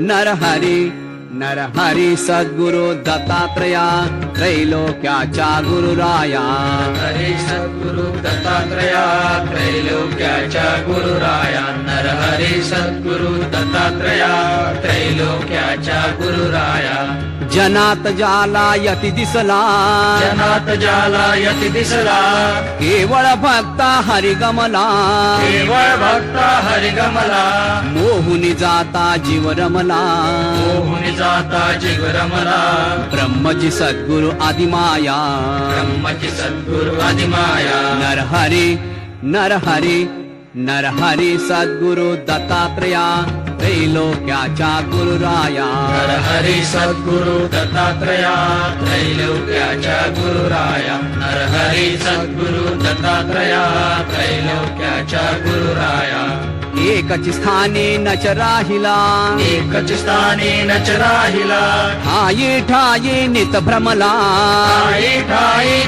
नरहरी नरहरी सद्गुरु दत्तात्रया त्रैलोक्याच्या गुरुराया। हरी सद्गुरु दत्तात्रया त्रैलोक्याच्या गुरुराया। नर हरी सद्गुरु दत्तात्रया त्रैलोक्याच्या गुरुराया। जनात जाला यती दिसला। जनात जाला यति दिसला। केवळ भक्ता हरिगमला। केवळ भक्त हरिगमला। मोहुनी जाता जीव रमला मोहुनी जाता जीवरमला। ब्रह्मची सद्गुरु आदिमाया। ब्रह्मची सद्गुरु आदिमाया। नरहरी नरहरी नरहरी सद्गुरु दत्तात्रया। त्रैलोक्याच्या गुरुराया। नर हरी सद्गुरु दत्तात्रया। त्रैलोक्याच्या गुरुराया। नर हरी सद्गुरु दत्तात्रया। त्रैलोक्याच्या गुरुराया एकच स्थानी नच राहिला. एकच स्थानी नच राहिला. ठाई ठाई नित भ्रमला. ठाई ठाई